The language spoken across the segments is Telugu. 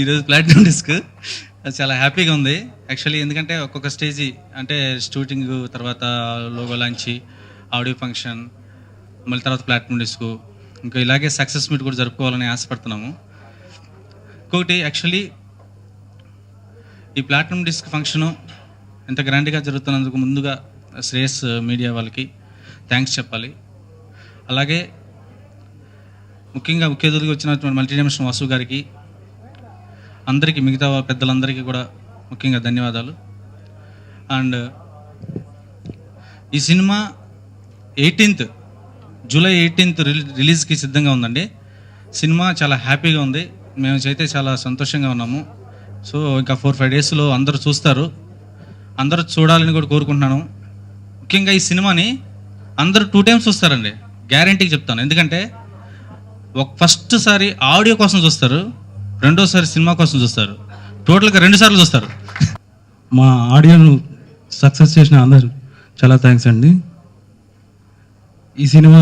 ఈరోజు ప్లాటినం డిస్క్ చాలా హ్యాపీగా ఉంది. యాక్చువల్లీ ఎందుకంటే ఒక్కొక్క స్టేజీ అంటే షూటింగ్ తర్వాత లోగో లాంచ్ ఆడియో ఫంక్షన్ మళ్ళీ తర్వాత ప్లాటినం డిస్క్ ఇంకా ఇలాగే సక్సెస్ మీట్ కూడా జరుపుకోవాలని ఆశపడుతున్నాము. ఇంకొకటి యాక్చువల్లీ ఈ ప్లాటినం డిస్క్ ఫంక్షను ఎంత గ్రాండ్గా జరుగుతున్నందుకు ముందుగా శ్రేయస్ మీడియా వాళ్ళకి థ్యాంక్స్ చెప్పాలి. అలాగే ముఖ్యంగా ముఖ్య అతిథిగా వచ్చినటువంటి మల్టీ డైమెన్షన్ వాసు గారికి అందరికీ మిగతా పెద్దలందరికీ కూడా ముఖ్యంగా ధన్యవాదాలు. అండ్ ఈ సినిమా ఎయిటీన్త్ జూలై ఎయిటీన్త్ రిలీజ్కి సిద్ధంగా ఉందండి. సినిమా చాలా హ్యాపీగా ఉంది. మేము అయితే చాలా సంతోషంగా ఉన్నాము. సో ఇంకా ఫోర్ ఫైవ్ డేస్లో అందరూ చూస్తారు. అందరూ చూడాలని కూడా కోరుకుంటున్నాను. ముఖ్యంగా ఈ సినిమాని అందరూ టూ టైమ్స్ చూస్తారండి. గ్యారంటీకి చెప్తాను. ఎందుకంటే ఒక ఫస్ట్ సారి ఆడియో కోసం చూస్తారు. రెండోసారి సినిమా కోసం చూస్తారు. టోటల్గా రెండు సార్లు చూస్తారు. మా ఆడియోను సక్సెస్ చేసిన అందరు చాలా థ్యాంక్స్ అండి. ఈ సినిమా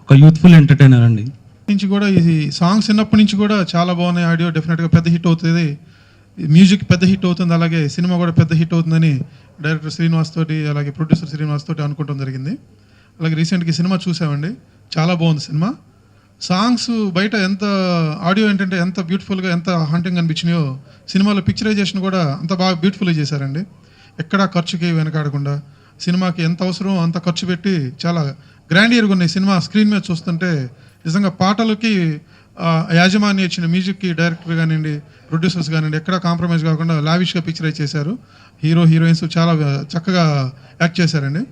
ఒక యూత్ఫుల్ ఎంటర్టైనర్ అండి. నుంచి కూడా ఇది సాంగ్స్ విన్నప్పటి నుంచి కూడా చాలా బాగున్నాయి ఆడియో. డెఫినెట్గా పెద్ద హిట్ అవుతుంది. మ్యూజిక్ పెద్ద హిట్ అవుతుంది. అలాగే సినిమా కూడా పెద్ద హిట్ అవుతుందని డైరెక్టర్ శ్రీనివాస్ తోటి అలాగే ప్రొడ్యూసర్ శ్రీనివాస్ తోటి అనుకోవడం జరిగింది. అలాగే రీసెంట్గా సినిమా చూసామండి. చాలా బాగుంది సినిమా. సాంగ్స్ బయట ఎంత ఆడియో ఏంటంటే ఎంత బ్యూటిఫుల్గా ఎంత హంటింగ్ అనిపించినాయో సినిమాలో పిక్చరైజేషన్ కూడా అంత బాగా బ్యూటిఫుల్గా చేశారండి. ఎక్కడా ఖర్చుకి వెనకాడకుండా సినిమాకి ఎంత అవసరం అంత ఖర్చు పెట్టి చాలా గ్రాండియర్గా ఉన్నాయి సినిమా స్క్రీన్ మీద చూస్తుంటే నిజంగా పాటలకి యాజమాన్యం ఇచ్చిన మ్యూజిక్కి డైరెక్టర్ కానివ్వండి ప్రొడ్యూసర్స్ కానివ్వండి ఎక్కడా కాంప్రమైజ్ కాకుండా లావిష్గా పిక్చరైజ్ చేశారు. హీరో హీరోయిన్స్ చాలా చక్కగా యాక్ట్ చేశారండి.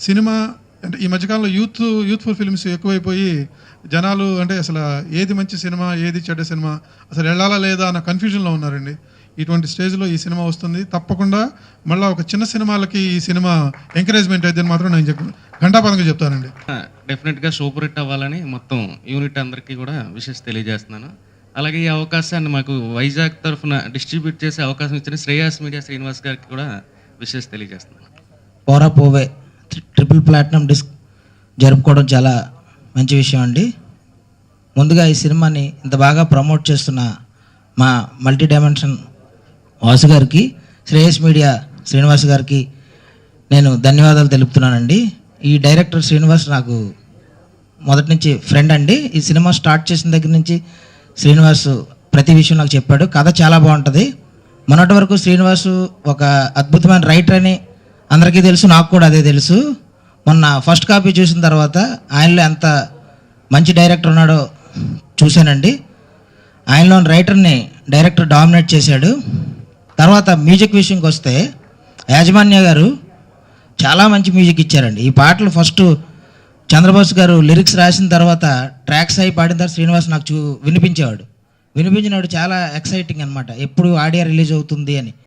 సినిమా అంటే ఈ మధ్యకాలంలో యూత్ యూత్ఫుల్ ఫిల్మ్స్ ఎక్కువైపోయి జనాలు అంటే అసలు ఏది మంచి సినిమా ఏది చెడ్డ సినిమా అసలు వెళ్ళాలా లేదా అన్న కన్ఫ్యూజన్లో ఉన్నారండి. ఇటువంటి స్టేజ్లో ఈ సినిమా వస్తుంది. తప్పకుండా మళ్ళీ ఒక చిన్న సినిమాలకి ఈ సినిమా ఎంకరేజ్మెంట్ అయితే మాత్రం నేను చెప్ ఘంటాపదంగా చెప్తానండి. డెఫినెట్గా సూపర్ హిట్ అవ్వాలని మొత్తం యూనిట్ అందరికీ కూడా విషెస్ తెలియజేస్తున్నాను. అలాగే ఈ అవకాశాన్ని మాకు వైజాగ్ తరఫున డిస్ట్రిబ్యూట్ చేసే అవకాశం ఇచ్చిన శ్రేయాస్ మీడియా శ్రీనివాస్ గారికి కూడా విషెస్ తెలియజేస్తున్నాను. పోరా పోవే. ట్రిపుల్ ప్లాటినం డిస్క్ జరుపుకోవడం చాలా మంచి విషయం అండి. ముందుగా ఈ సినిమాని ఇంత బాగా ప్రమోట్ చేస్తున్న మా మల్టీ డైమెన్షన్ వాసు గారికి శ్రేయస్ మీడియా శ్రీనివాస్ గారికి నేను ధన్యవాదాలు తెలుపుతున్నానండి. ఈ డైరెక్టర్ శ్రీనివాస్ నాకు మొదటి నుంచి ఫ్రెండ్ అండి. ఈ సినిమా స్టార్ట్ చేసిన దగ్గర నుంచి శ్రీనివాస్ ప్రతి విషయం నాకు చెప్పాడు. కథ చాలా బాగుంటుంది. మొన్నటి వరకు శ్రీనివాసు ఒక అద్భుతమైన రైటర్ అని అందరికీ తెలుసు నాకు కూడా అదే తెలుసు. మొన్న ఫస్ట్ కాపీ చూసిన తర్వాత ఆయనలో ఎంత మంచి డైరెక్టర్ ఉన్నాడో చూశానండి. ఆయనలోని రైటర్ని డైరెక్టర్ డామినేట్ చేశాడు. తర్వాత మ్యూజిక్ విషయంకి వస్తే యాజమాన్య గారు చాలా మంచి మ్యూజిక్ ఇచ్చారండి. ఈ పాటలు ఫస్ట్ చంద్రబోస్ గారు లిరిక్స్ రాసిన తర్వాత ట్రాక్స్ అయి పాడిన తర్వాత శ్రీనివాస్ నాకు చూ వినిపించేవాడు. వినిపించినప్పుడు చాలా ఎక్సైటింగ్ అనమాట ఎప్పుడు ఆడియో రిలీజ్ అవుతుంది అని.